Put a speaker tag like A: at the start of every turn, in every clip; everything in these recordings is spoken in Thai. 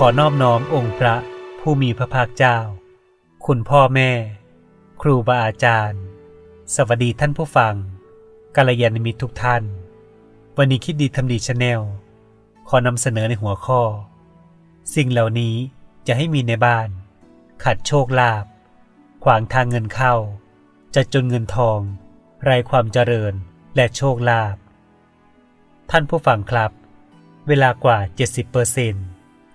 A: ขอนอบน้อมองค์พระผู้มีพระภาคเจ้า คุณพ่อแม่ ครูบาอาจารย์ สวัสดีท่านผู้ฟังกัลยาณมิตรทุกท่าน วันนี้คิดดีทำดีชาแนล ขอนำเสนอในหัวข้อ สิ่งเหล่านี้จะให้มีในบ้าน ขัดโชคลาภขวางทางเงินเข้า จะจนเงินทองไรความเจริญและโชคลาภท่านผู้ฟังครับ เวลากว่า 70%เปอร์เซ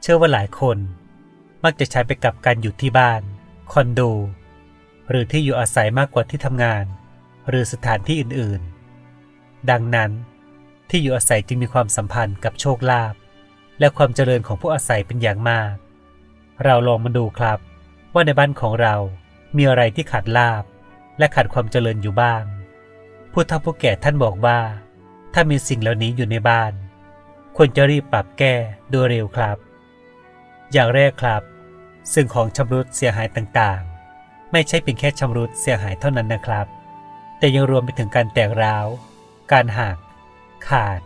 A: เชื่อว่าหลายคน มักจะใช้ไปกับการอยู่ที่บ้าน คอนโด หรือที่อยู่อาศัยมากกว่าที่ทำงาน หรือสถานที่อื่นๆ ดังนั้นที่อยู่อาศัยจึงมีความสัมพันธ์กับโชคลาภและความเจริญของผู้อาศัยเป็นอย่างมาก เราลองมาดูครับ ว่าในบ้านของเรามีอะไรที่ขาดลาบและขาดความเจริญอยู่บ้าง ผู้เฒ่าผู้แก่ท่านบอกว่า ถ้ามีสิ่งเหล่านี้อยู่ในบ้าน ควรจะรีบปรับแก้โดยเร็วครับ อย่างแรกครับ ซึ่งของชำรุดเสียหายต่างๆ ไม่ใช่เป็นแค่ชำรุดเสียหายเท่านั้นนะครับ แต่ยังรวมไปถึงการแตกร้าว การหัก ขาด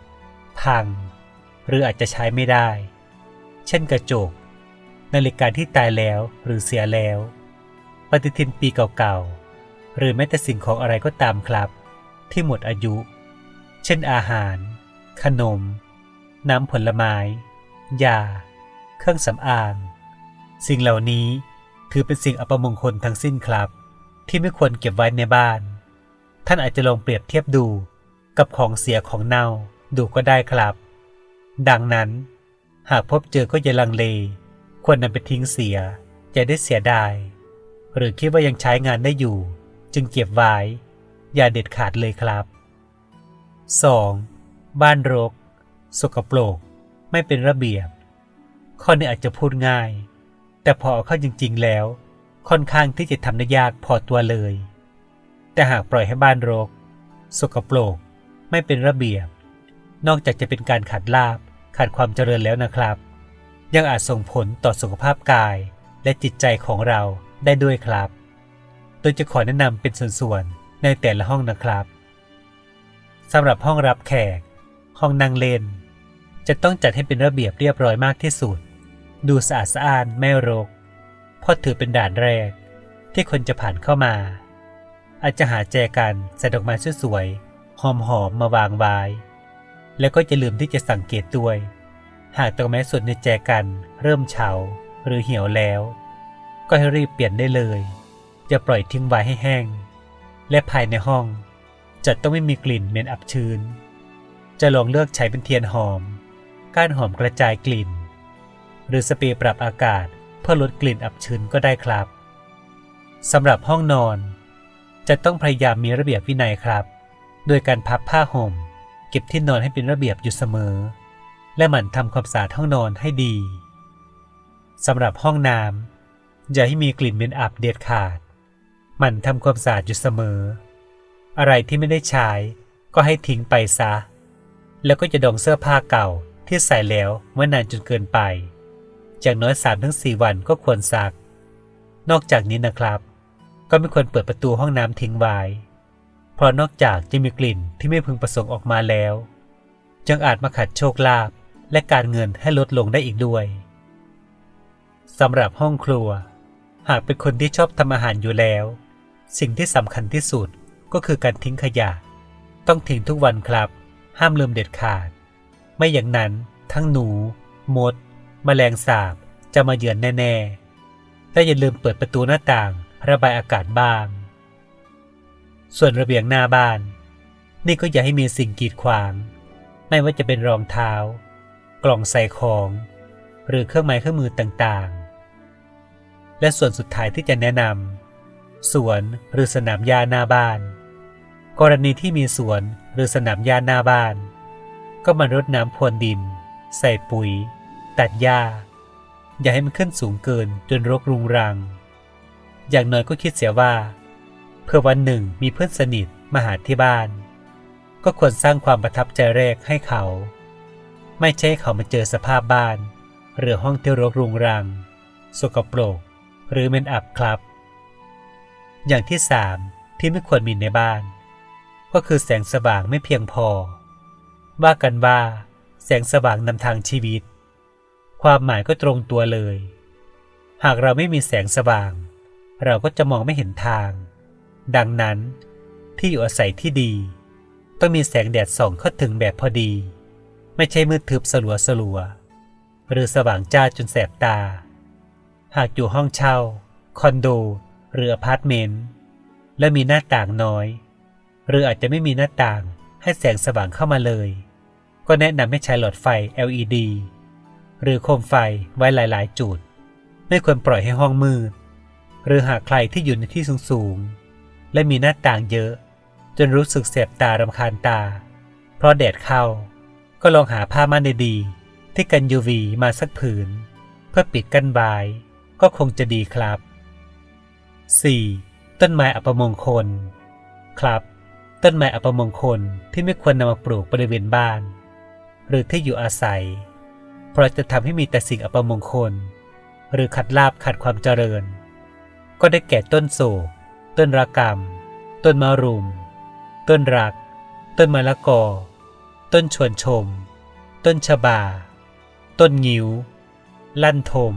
A: พัง หรืออาจจะใช้ไม่ได้ เช่นกระจก นาฬิกาที่ตายแล้วหรือเสียแล้ว ปฏิทินปีเก่าๆ หรือแม้แต่สิ่งของอะไรก็ตามครับ ที่หมดอายุ เช่นอาหาร ขนม น้ำผลไม้ ยา เครื่องสำอาง สิ่งเหล่านี้ถือเป็นสิ่งอัปมงคลทั้งสิ้นครับ ที่ไม่ควรเก็บไว้ในบ้าน ท่านอาจจะลองเปรียบเทียบดูกับของเสียของเน่าดูก็ได้ครับ ดังนั้น หากพบเจอก็อย่าลังเล ควรนำไปทิ้งเสียอย่าได้เสียดายหรือคิดว่ายังใช้งานได้อยู่ จึงเก็บไว้ อย่าเด็ดขาดเลยครับ 2. บ้านรก สกปรก ไม่เป็นระเบียบ ข้อนี้อาจจะพูดง่าย แต่พอเอาเข้าจริง ๆ แล้ว ค่อนข้างที่จะทำได้ยากพอตัวเลย แต่หากปล่อยให้บ้านรก สกปรก ไม่เป็นระเบียบ นอกจากจะเป็นการขัดลาบขาดความเจริญแล้วนะครับ ยังอาจส่งผลต่อสุขภาพกายและจิตใจของเราได้ด้วยครับ โดยจะขอแนะนำเป็นส่วนๆ ในแต่ละห้องนะครับสำหรับห้องรับแขก ห้องนั่งเล่น จะต้องจัดให้เป็นระเบียบเรียบร้อยมากที่สุด ดูสะอาดสะอ้านไม่รกเพราะถือเป็นด่านแรกที่คนจะผ่านเข้ามา อาจจะหาแจกันใส่ดอกไม้สวยๆหอมๆมาวางไว้แล้วก็จะลืมที่จะสังเกตด้วย หากดอกไม้สดในแจกันเริ่มเฉาหรือเหี่ยวแล้ว ก็ให้รีบเปลี่ยนได้เลยอย่าปล่อยทิ้งไว้ให้แห้ง และภายในห้องจะต้องไม่มีกลิ่นเหม็นอับชื้น จะลองเลือกใช้เป็นเทียนหอม ก้านหอมกระจายกลิ่น หรือสเปรย์ปรับอากาศ เพื่อลดกลิ่นอับชื้นก็ได้ครับสำหรับห้องนอน จะต้องพยายามมีระเบียบวินัยครับ โดยการพับผ้าห่ม เก็บที่นอนให้เป็นระเบียบอยู่เสมอ และหมั่นทำความสะอาดห้องนอนให้ดีสำหรับห้องน้ำอย่าให้มีกลิ่นเหม็นอับเด็ดขาด หมั่นทำความสะอาดอยู่เสมอ อะไรที่ไม่ได้ใช้ก็ให้ทิ้งไปซะ แล้วก็จะดองเสื้อผ้าเก่าที่ใส่แล้วเมื่อนานจนเกินไป จากน้อย 3-4ถึงวันก็ควรซัก นอกจากนี้นะครับ ก็ไม่ควรเปิดประตูห้องน้ำทิ้งไว้ เพราะนอกจากจะมีกลิ่นที่ไม่พึงประสงค์ออกมาแล้วจึงอาจมาขัดโชคลาภและการเงินให้ลดลงได้อีกด้วยสำหรับห้องครัว หากเป็นคนที่ชอบทำอาหารอยู่แล้ว สิ่งที่สำคัญที่สุดก็คือการทิ้งขยะ ต้องทิ้งทุกวันครับ ห้ามลืมเด็ดขาด ไม่อย่างนั้นทั้งหนู มด แมลงสาบจะมาเยือนแน่ๆและอย่าลืมเปิดประตูหน้าต่างระบายอากาศบ้าง ส่วนระเบียงหน้าบ้าน นี่ก็อย่าให้มีสิ่งกีดขวาง ไม่ว่าจะเป็นรองเท้า กล่องใส่ของ หรือเครื่องไม้เครื่องมือต่างๆ และส่วนสุดท้ายที่จะแนะนำสวนหรือสนามหญ้าหน้าบ้าน กรณีที่มีสวนหรือสนามหญ้าหน้าบ้าน ก็มารดน้ำพรวนดิน ใส่ปุ๋ย ตัดหญ้าอย่าให้มันขึ้นสูงเกินจนรกรุงรัง อย่างน้อยก็คิดเสียว่า เพื่อวันหนึ่งมีเพื่อนสนิทมาหาที่บ้าน ก็ควรสร้างความประทับใจแรกให้เขา ไม่ใช่เขามาเจอสภาพบ้าน หรือห้องที่รกรุงรัง สกปรก หรือเม็นอับครับ อย่างที่สามที่ไม่ควรมีในบ้าน ก็คือแสงสว่างไม่เพียงพอ ว่ากันว่า แสงสว่างนำทางชีวิต ความหมายก็ตรงตัวเลย หากเราไม่มีแสงสว่าง เราก็จะมองไม่เห็นทาง ดังนั้นที่อยู่อาศัยที่ดี ต้องมีแสงแดดส่องเข้าถึงแบบพอดี ไม่ใช่มืดทึบสลัวสลัวๆหรือสว่างจ้าจนแสบตา หากอยู่ห้องเช่า คอนโด หรืออพาร์ตเมนต์ และมีหน้าต่างน้อย หรืออาจจะไม่มีหน้าต่างให้แสงสว่างเข้ามาเลย ก็แนะนำให้ใช้หลอดไฟ LED หรือโคมไฟไว้หลาย ๆ จุด ไม่ควรปล่อยให้ห้องมืด หรือหากใครที่อยู่ในที่สูง ๆ และมีหน้าต่างเยอะ จนรู้สึกแสบตารำคาญตา เพราะแดดเข้า ก็ลองหาผ้าม่านดีๆที่กัน UV มาสักผืน เพื่อปิดกั้นบายก็คงจะดีครับ 4. ต้นไม้อัปมงคล ครับ ต้นไม้อัปมงคลที่ไม่ควรนำมาปลูกบริเวณบ้าน หรือที่อยู่อาศัย เพราะจะทำให้มีแต่สิ่งอัปมงคล หรือขัดลาบขัดความเจริญ ก็ได้แก่ต้นโศกต้นระกรรม ต้นมะรุม ต้นรัก ต้นมะละกอ ต้นชวนชม ต้นชบา ต้นงิ้ว ลั่นทม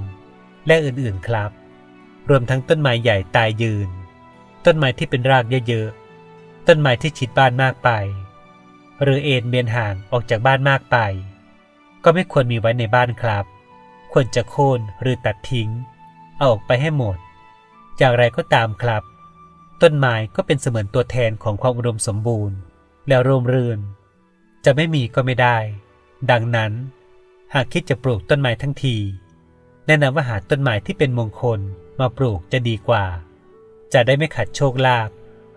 A: และอื่นๆครับ รวมทั้งต้นไม้ใหญ่ตายยืน ต้นไม้ที่เป็นรากเยอะๆ ต้นไม้ที่ชิดบ้านมากไป หรือเอ็นเบียนห่างออกจากบ้านมากไป ก็ไม่ควรมีไว้ในบ้านครับ ควรจะโค่นหรือตัดทิ้ง เอาออกไปให้หมด อย่างไรก็ตามครับ ต้นไม้ก็เป็นเสมือนตัวแทนของความอุดมสมบูรณ์ และร่มรื่น จะไม่มีก็ไม่ได้ ดังนั้น หากคิดจะปลูกต้นไม้ทั้งที แนะนำว่าหาต้นไม้ที่เป็นมงคลมาปลูกจะดีกว่า จะได้ไม่ขัดโชคลาภ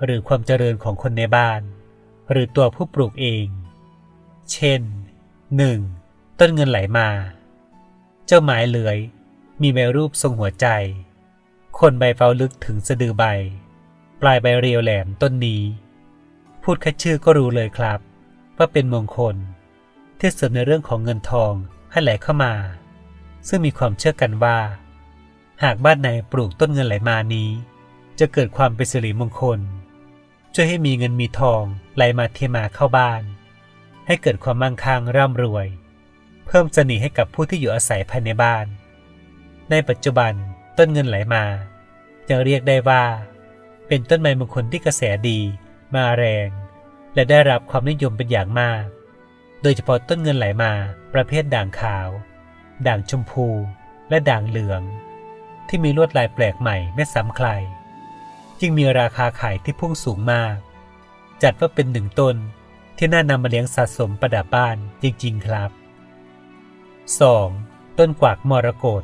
A: หรือความเจริญของคนในบ้าน หรือตัวผู้ปลูกเอง เช่น 1. ต้นเงินไหลมา เจ้าไม้เหลือย มีใบรูปทรงหัวใจ คนใบเฝ้าลึกถึงสะดือใบ ปลายใบเรียวแหลมต้นนี้ พูดแค่ชื่อก็รู้เลยครับ ว่าเป็นมงคล ที่เสริมในเรื่องของเงินทองให้ไหลเข้ามา ซึ่งมีความเชื่อกันว่า หากบ้านไหนปลูกต้นเงินไหลมานี้ จะเกิดความเป็นสิริมงคลช่วยให้มีเงินมีทองไหลมาเทมาเข้าบ้าน ให้เกิดความมั่งคั่งร่ำรวย พิ่มเสน่ห์ให้กับผู้ที่อยู่อาศัยภายในบ้าน ในปัจจุบันต้นเงินไหลมา ยังเรียกได้ว่า เป็นต้นไม้มงคลที่กระแสดี มาแรง และได้รับความนิยมเป็นอย่างมาก โดยเฉพาะต้นเงินไหลมา ประเภทด่างขาว ด่างชมพู และด่างเหลือง ที่มีลวดลายแปลกใหม่ไม่ซ้ำใคร จึงมีราคาขายที่พุ่งสูงมาก จัดว่าเป็นหนึ่งต้นที่น่านำมาเลี้ยงสะสมประดับบ้านจริง ๆ ครับ 2. ต้นกวากมรกต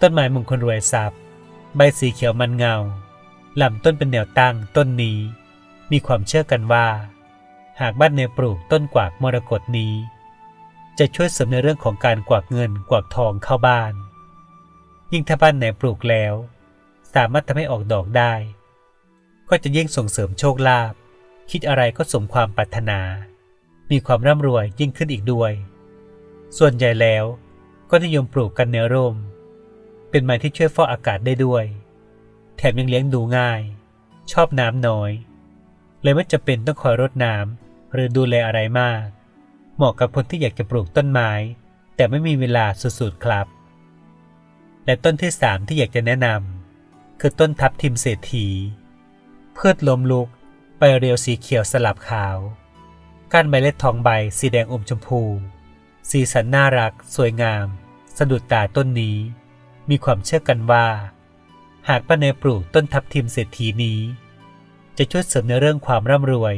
A: ต้นไม้มงคลรวยทรัพย์ ใบสีเขียวมันเงาลำต้นเป็นแนวตั้งต้นนี้ มีความเชื่อกันว่า หากบ้านในปลูกต้นกวากมรกตนี้ จะช่วยเสริมในเรื่องของการกวากเงินกวากทองเข้าบ้าน ยิ่งถ้าบ้านไหนปลูกแล้ว สามารถทำให้ออกดอกได้ ก็จะยิ่งส่งเสริมโชคลาภคิดอะไรก็สมความปรารถนา มีความร่ำรวยยิ่งขึ้นอีกด้วย ส่วนใหญ่แล้วก็นิยมปลูกกันในร่ม เป็นไม้ที่ช่วยฟอกอากาศได้ด้วย แถมยังเลี้ยงดูง่าย ชอบน้ำน้อย เลยไม่จะเป็นต้องคอยรดน้ำหรือดูแลอะไรมาก เหมาะกับคนที่อยากจะปลูกต้นไม้ แต่ไม่มีเวลาสุดๆครับ และต้นที่สามที่อยากจะแนะนำคือต้นทับทิมเศรษฐีพืชลมลุกใบเรียวสีเขียวสลับขาว ก้านใบเล็ดทองใบสีแดงอมชมพู สีสันน่ารัก สวยงาม สะดุดตาต้นนี้ มีความเชื่อกันว่า หากป้าเนยปลูกต้นทับทิมเศรษฐีนี้ จะช่วยเสริมในเรื่องความร่ำรวย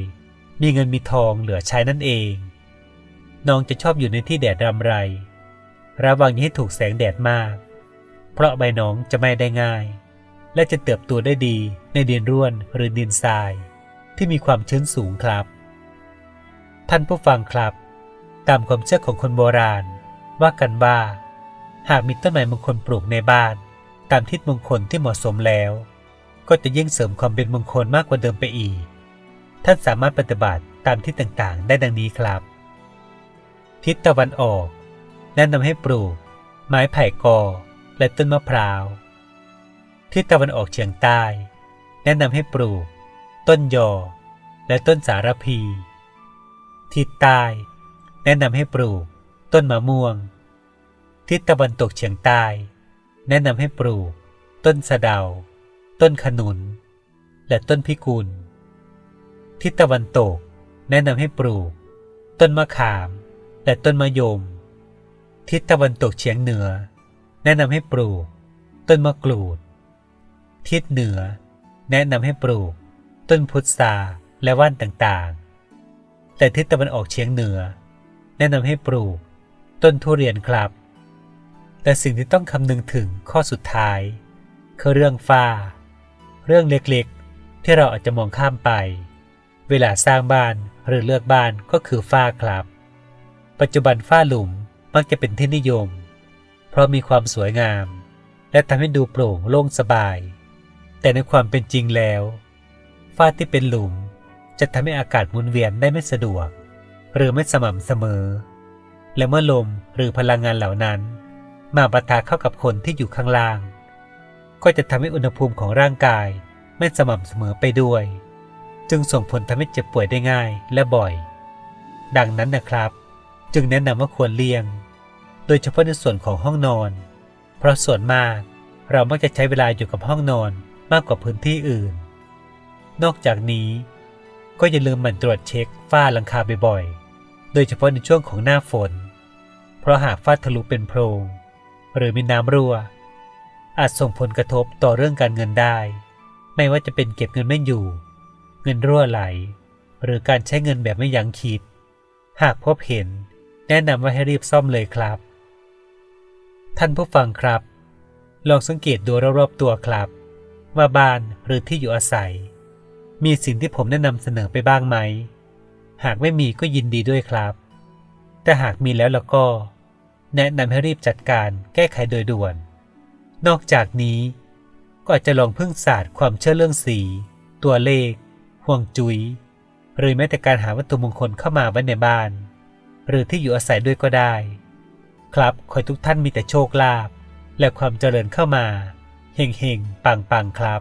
A: มีเงินมีทองเหลือใช้นั่นเอง น้องจะชอบอยู่ในที่แดดรำไร ระวังอย่าให้ถูกแสงแดดมาก เพราะใบน้องจะไม่ได้ง่าย และจะเติบโตได้ดีในดินร่วนหรือดินทราย ที่มีความชื้นสูงครับ ท่านผู้ฟังครับ ตามความเชื่อของคนโบราณ ว่ากันว่า หากมีต้นไม้มงคลปลูกในบ้าน ตามทิศมงคลที่เหมาะสมแล้ว ก็จะยิ่งเสริมความเป็นมงคลมากกว่าเดิมไปอีก ท่านสามารถปฏิบัติตามทิศต่างๆ ได้ดังนี้ครับ ทิศตะวันออกแนะนำให้ปลูก ไม้ไผ่กอ และต้นมะพร้าว ทิศตะวันออกเฉียงใต้ แนะนำให้ปลูก ต้นยอ และต้นสารพี ทิศใต้ แนะนำให้ปลูก ต้นมะม่วง ทิศตะวันตกเฉียงใต้ แนะนำให้ปลูก ต้นสะเดา ต้นขนุน และต้นพิกุล ทิศตะวันตก แนะนำให้ปลูก ต้นมะขาม และต้นมะยม ทิศตะวันตกเฉียงเหนือ แนะนำให้ปลูก ต้นมะกรูด ทิศเหนือ แนะนำให้ปลูก ต้นพุทราและว่านต่างๆ แต่ทิศตะวันออกเฉียงเหนือ แนะนำให้ปลูก ต้นทุเรียนครับ แต่สิ่งที่ต้องคำนึงถึงข้อสุดท้าย คือเรื่องฝ้า เรื่องเล็กๆ ที่เราอาจจะมองข้ามไป เวลาสร้างบ้านหรือเลือกบ้านก็คือฝ้าครับ ปัจจุบันฝ้าหลุมมักจะเป็นที่นิยม เพราะมีความสวยงาม และทำให้ดูโปร่งโล่งสบาย แต่ในความเป็นจริงแล้ว ฝ้าที่เป็นหลุมจะทำให้อากาศหมุนเวียนได้ไม่สะดวก หรือไม่สม่ำเสมอ และเมื่อลมหรือพลังงานเหล่านั้น มาปะทะเข้ากับคนที่อยู่ข้างล่าง ก็จะทำให้อุณหภูมิของร่างกายไม่สม่ำเสมอไปด้วย จึงส่งผลทำให้เจ็บป่วยได้ง่ายและบ่อย ดังนั้นนะครับ จึงแนะนำว่าควรเลี่ยง โดยเฉพาะในส่วนของห้องนอน เพราะส่วนมากเรามักจะใช้เวลาอยู่กับห้องนอนมากกว่าพื้นที่อื่น นอกจากนี้ ก็อย่าลืมหมั่นตรวจเช็คฝ้าหลังคาบ่อยๆ โดยเฉพาะในช่วงของหน้าฝน เพราะหากฝ้าทะลุเป็นโพรง หรือมีน้ำรั่ว อาจส่งผลกระทบต่อเรื่องการเงินได้ ไม่ว่าจะเป็นเก็บเงินไม่อยู่ เงินรั่วไหล หรือการใช้เงินแบบไม่ยั้งคิด หากพบเห็นแนะนำว่าให้รีบซ่อมเลยครับ ท่านผู้ฟังครับ ลองสังเกตดูรอบๆตัวครับ ว่าบ้านหรือที่อยู่อาศัย มีสิ่งที่ผมแนะนำเสนอไปบ้างไหม หากไม่มีก็ยินดีด้วยครับ แต่หากมีแล้วแล้วก็ แนะนำให้รีบจัดการแก้ไขโดยด่วน นอกจากนี้ก็อาจจะลองพึ่งศาสตร์ความเชื่อเรื่องสี ตัวเลข ห่วงจุย้ยหรือแม้แต่การหาวัตถุมงคลเข้ามาไว้ในบ้าน หรือที่อยู่อาศัยด้วยก็ได้ ครับขอให้ทุกท่านมีแต่โชคลาภและความเจริญเข้ามาเฮงเฮงปังปังๆครับ